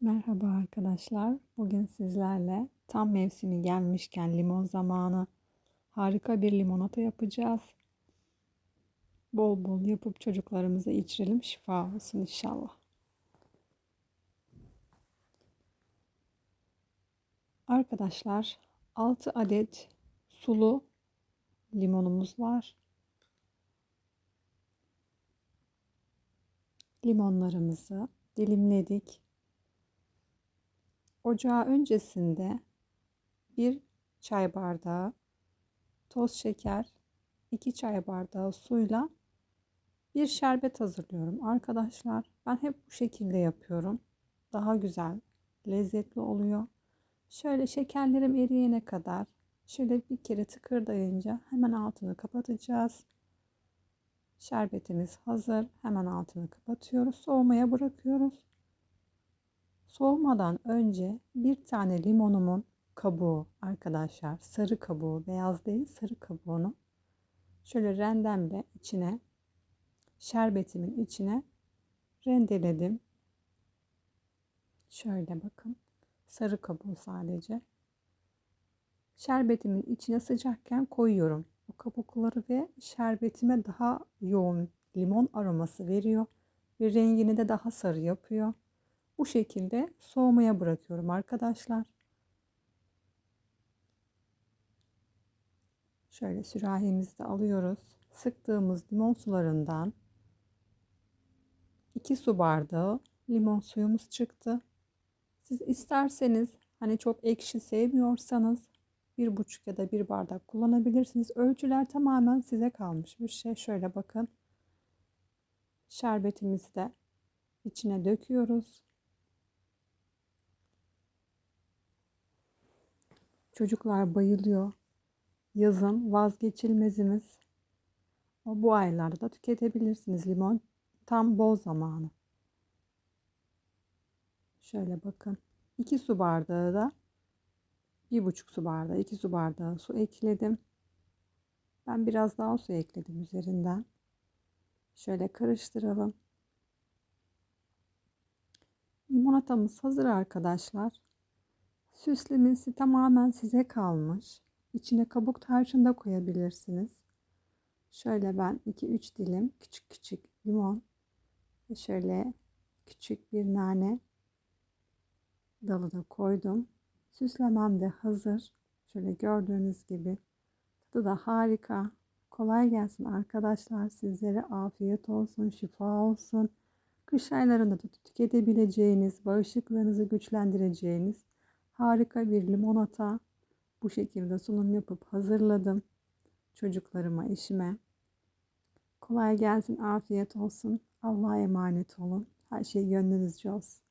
Merhaba arkadaşlar. Bugün sizlerle tam mevsimi gelmişken limon zamanı harika bir limonata yapacağız. Bol bol yapıp çocuklarımıza içirelim. Şifa olsun inşallah. Arkadaşlar 6 adet sulu limonumuz var. Limonlarımızı dilimledik. Ocağa öncesinde bir çay bardağı toz şeker, 2 çay bardağı suyla bir şerbet hazırlıyorum arkadaşlar. Ben hep bu şekilde yapıyorum. Daha güzel, lezzetli oluyor. Şöyle şekerlerim eriyene kadar şöyle bir kere tıkırdayınca hemen altını kapatacağız. Şerbetimiz hazır. Hemen altını kapatıyoruz. Soğumaya bırakıyoruz. Soğumadan önce bir tane limonumun kabuğu arkadaşlar sarı kabuğu beyaz değil sarı kabuğunu şöyle rendemle içine şerbetimin içine rendeledim. Şöyle bakın sarı kabuğu sadece. Şerbetimin içine sıcakken koyuyorum. O kabukları ve şerbetime daha yoğun limon aroması veriyor ve rengini de daha sarı yapıyor. Bu şekilde soğumaya bırakıyorum arkadaşlar. Şöyle sürahimizde alıyoruz. Sıktığımız limon sularından 2 su bardağı limon suyumuz çıktı. Siz isterseniz hani çok ekşi sevmiyorsanız bir buçuk ya da bir bardak kullanabilirsiniz. Ölçüler tamamen size kalmış bir şey. Şöyle bakın. Şerbetimizi de içine döküyoruz. Çocuklar bayılıyor. Yazın vazgeçilmezimiz. O bu aylarda da tüketebilirsiniz limon. Tam bol zamanı. Şöyle bakın. 2 su bardağı da bir buçuk su bardağı, 2 su bardağı su ekledim. Ben biraz daha su ekledim üzerinden. Şöyle karıştıralım. Limonatamız hazır arkadaşlar. Süslemesi tamamen size kalmış. İçine kabuk tarçın da koyabilirsiniz. Şöyle ben 2-3 dilim küçük küçük limon ve şöyle küçük bir nane dalı da koydum. Süslemem de hazır. Şöyle gördüğünüz gibi tadı da harika. Kolay gelsin arkadaşlar. Sizlere afiyet olsun, şifa olsun. Kış aylarında da tüketebileceğiniz, bağışıklığınızı güçlendireceğiniz harika bir limonata bu şekilde sunum yapıp hazırladım. Çocuklarıma, eşime. Kolay gelsin, afiyet olsun. Allah'a emanet olun. Her şey gönlünüzce olsun.